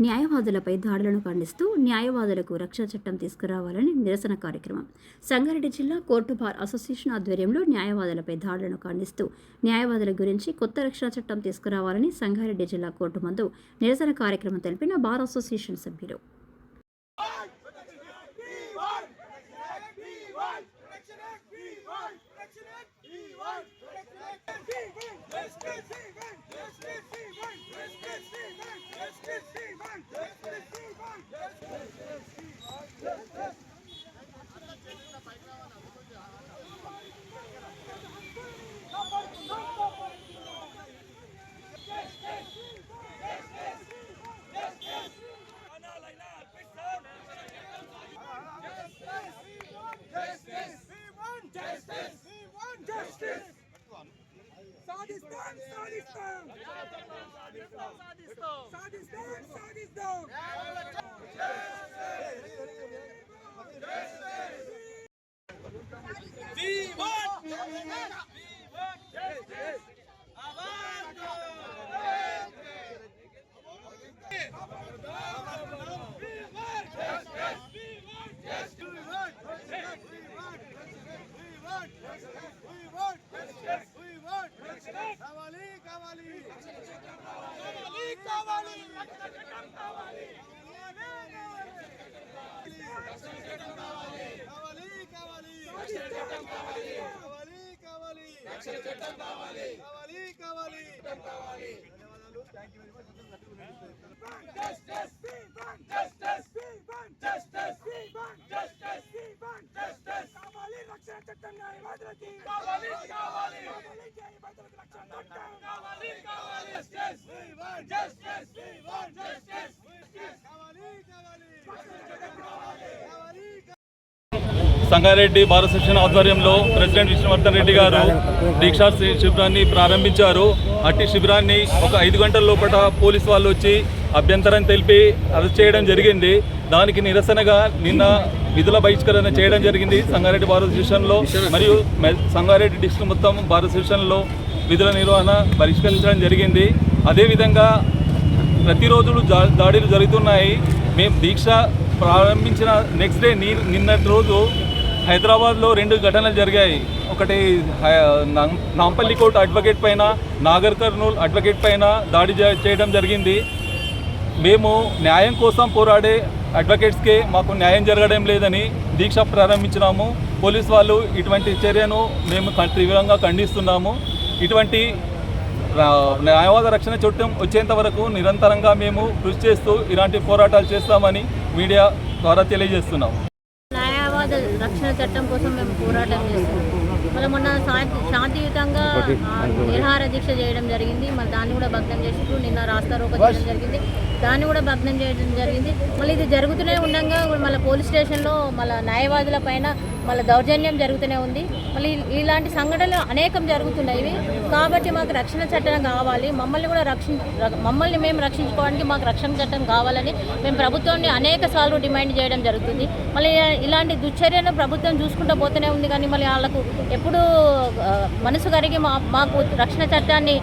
న్యాయవాదులపై దాడులను ఖండిస్తూ న్యాయవాదులకు రక్షణ చట్టం తీసుకురావాలని నిరసన కార్యక్రమం. సంగారెడ్డి జిల్లా కోర్టు బార్ అసోసియేషన్ ఆధ్వర్యంలో న్యాయవాదులపై దాడులను ఖండిస్తూ న్యాయవాదుల గురించి కొత్త రక్షణ చట్టం తీసుకురావాలని సంగారెడ్డి జిల్లా కోర్టు ముందు నిరసన కార్యక్రమం తెలిపిన బార్ అసోసియేషన్ సభ్యులు. Sadistão! Sadistão! Sadistão! Sadistão! Viva! Viva! కావాలి కావాలి కావాలి కావాలి ధన్యవాదాలు thank you very much justice we want justice we want justice we want justice we want justice కావాలి రక్షణ చట్టం న్యాయ భద్రత కావాలి కావాలి కావాలి చట్టం కావాలి కావాలి కావాలి సంగారెడ్డి భారత శిక్షణ ఆధ్వర్యంలో ప్రెసిడెంట్ విష్ణువర్ధన్ రెడ్డి గారు దీక్షా శిబిరాన్ని ప్రారంభించారు. అట్టి శిబిరాన్ని ఒక ఐదు గంటల లోపల పోలీసు వాళ్ళు వచ్చి అభ్యంతరం తెలిపి అరెస్ట్ చేయడం జరిగింది. దానికి నిరసనగా నిన్న విధుల బహిష్కరణ చేయడం జరిగింది సంగారెడ్డి భారత శిక్షణలో మరియు సంగారెడ్డి డిస్ట్రిక్ట్ మొత్తం భారత శిక్షణలో విధుల నిర్వహణ పరిష్కరించడం జరిగింది. అదేవిధంగా ప్రతిరోజు దాడులు జరుగుతున్నాయి. మేము దీక్ష ప్రారంభించిన నెక్స్ట్ డే నిన్నటి రోజు హైదరాబాద్లో రెండు ఘటనలు జరిగాయి. ఒకటి హై- నాంపల్లి కోర్టు అడ్వకేట్ పైన నాగర్ కర్నూల్ అడ్వకేట్ పైన దాడి చేయడం జరిగింది. మేము న్యాయం కోసం పోరాడే అడ్వకేట్స్కే మాకు న్యాయం జరగడం లేదని దీక్ష ప్రారంభించినాము. పోలీస్ వాళ్ళు ఇటువంటి చర్యను మేము క- తీవ్రంగా ఖండిస్తున్నాము. ఇటువంటి న్యాయవాద రక్షణ చట్టం వచ్చేంత వరకు నిరంతరంగా మేము కృషి చేస్తూ ఇలాంటి పోరాటాలు చేస్తామని మీడియా ద్వారా తెలియజేస్తున్నాము రక్షణ చట్టం కోసం మేము పోరాటం చేస్తున్నాం. మళ్ళీ మొన్న శాంతి శాంతియుతంగా నిరాహార దీక్ష చేయడం జరిగింది. మళ్ళీ దాన్ని కూడా భగ్నం చేసిండ్రు నిన్న రాస్తా రోక చేయడం జరిగింది. దాన్ని కూడా భగ్నం చేయడం జరిగింది. మళ్ళీ ఇది జరుగుతూనే ఉండగా మళ్ళీ పోలీస్ స్టేషన్లో మళ్ళీ న్యాయవాదుల పైన మళ్ళీ దౌర్జన్యం జరుగుతూనే ఉంది. మళ్ళీ ఇలాంటి సంఘటనలు అనేకం జరుగుతున్నాయి కాబట్టి మాకు రక్షణ చట్టం కావాలి. మమ్మల్ని కూడా రక్షణ మమ్మల్ని మేము రక్షించుకోవడానికి మాకు రక్షణ చట్టం కావాలని మేము ప్రభుత్వాన్ని అనేక సార్లు డిమాండ్ చేయడం జరుగుతుంది. మళ్ళీ ఇలాంటి దుశ్చర్యను ప్రభుత్వం చూసుకుంటూ పోతూనే ఉంది కానీ మళ్ళీ వాళ్ళకు ఎప్పుడు మనసు కరిగి మా మాకు రక్షణ చట్టాన్ని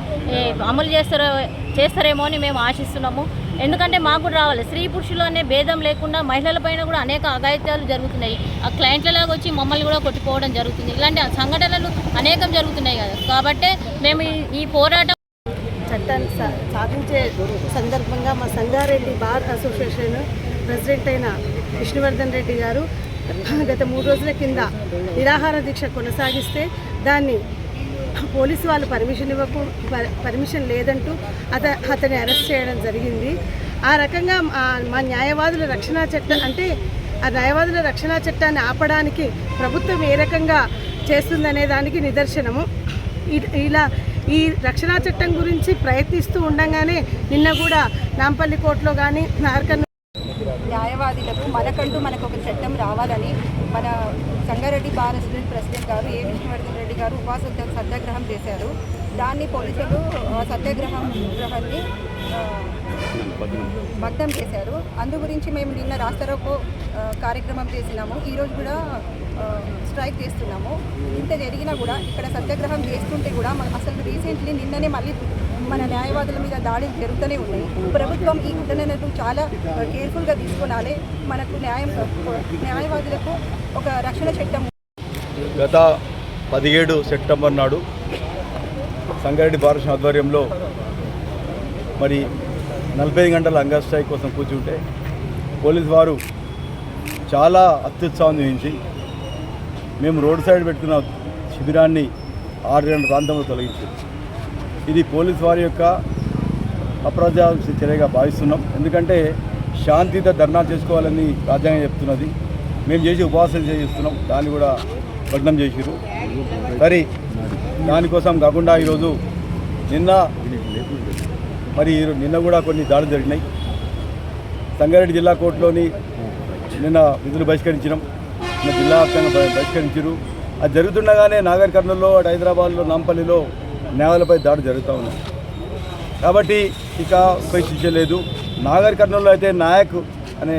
అమలు చేస్తారో చేస్తారేమో అని మేము ఆశిస్తున్నాము. ఎందుకంటే మాకు కూడా రావాలి. స్త్రీ పురుషులు అనే భేదం లేకుండా మహిళల పైన కూడా అనేక అఘాయిత్యాలు జరుగుతున్నాయి. ఆ క్లయింట్లలాగా వచ్చి మమ్మల్ని కూడా కొట్టుకోవడం జరుగుతుంది. ఇలాంటి సంఘటనలు అనేకం జరుగుతున్నాయి కదా. కాబట్టి మేము ఈ- పోరాటం చట్టాన్ని సాధించే సందర్భంగా మా సంగారెడ్డి బార్ అసోసియేషన్ ప్రెసిడెంట్ అయిన విష్ణువర్ధన్ రెడ్డి గారు గత మూడు రోజుల కింద నిరాహార దీక్ష కొనసాగిస్తే దాన్ని పోలీసు వాళ్ళు పర్మిషన్ ఇవ్వకు పర్మిషన్ లేదంటూ అత అతన్ని అరెస్ట్ చేయడం జరిగింది. ఆ రకంగా మా- మా న్యాయవాదుల రక్షణ చట్టం అంటే ఆ న్యాయవాదుల రక్షణ చట్టాన్ని ఆపడానికి ప్రభుత్వం ఏ రకంగా చేస్తుందనే దానికి నిదర్శనము. ఇ- ఇలా ఈ రక్షణ చట్టం గురించి ప్రయత్నిస్తూ ఉండగానే నిన్న కూడా నాంపల్లి కోర్టులో కానీ నార్కన్ న్యాయవాదులకు మనకంటూ మనకు ఒక చట్టం రావాలని మన సంగారెడ్డి బార్ అసిస్టెంట్ ప్రెసిడెంట్ గారు ఏ విష్ణువర్ధన్ రెడ్డి గారు ఉపవాస సత్యాగ్రహం చేశారు. దాన్ని పోలీసులు సత్యాగ్రహం గ్రహాన్ని భగ్నం చేశారు. అందు గురించి మేము నిన్న రాస్తారోకో కార్యక్రమం చేసినాము. ఈరోజు కూడా స్ట్రైక్ చేస్తున్నాము. ఇంత జరిగినా కూడా ఇక్కడ సత్యాగ్రహం చేస్తుంటే కూడా అసలు రీసెంట్లీ నిన్ననే మళ్ళీ మన న్యాయవాదుల మీద దాడులు జరుగుతూనే ఉన్నాయి. ప్రభుత్వం ఈ ఘటనలను చాలా కేర్ఫుల్గా తీసుకోవాలి మనకు న్యాయం న్యాయవాదులకు ఒక రక్షణ చట్టం గత పదిహేడు సెప్టెంబర్ నాడు సంగారెడ్డి భారత ఆధ్వర్యంలో మరి నలభై ఐదు గంటల అంగస్ట్రైక్ కోసం కూర్చుంటే పోలీస్ వారు చాలా అత్యుత్సాహం చూపించి మేము రోడ్ సైడ్ పెట్టుకున్న శిబిరాన్ని ఆరు గంటల ప్రాంతంలో తొలగించారు. ఇది పోలీస్ వారి యొక్క అప్రజాస్య చర్యగా భావిస్తున్నాం. ఎందుకంటే శాంతితో ధర్నా చేసుకోవాలని రాజ్యాంగం చెప్తున్నది. మేము చేసి ఉపవాసం చేస్తున్నాం. దాన్ని కూడా భగ్నం చేసిరు సరే దానికోసం కాకుండా ఈరోజు నిన్న మరి నిన్న కూడా కొన్ని దాడులు జరిగినాయి. సంగారెడ్డి జిల్లా కోర్టులోని నిన్న విధులు బహిష్కరించినాం. నిన్న జిల్లా వ్యాప్తంగా బహిష్కరించారు అది జరుగుతుండగానే నాగర్ కర్నూల్లో అటు హైదరాబాద్లో నాంపల్లిలో న్యాయాలపై దాడి జరుగుతూ ఉన్నాయి కాబట్టి ఇక ఉపేక్షించలేదు నాగర్ కర్నూలులో అయితే నాయక్ అనే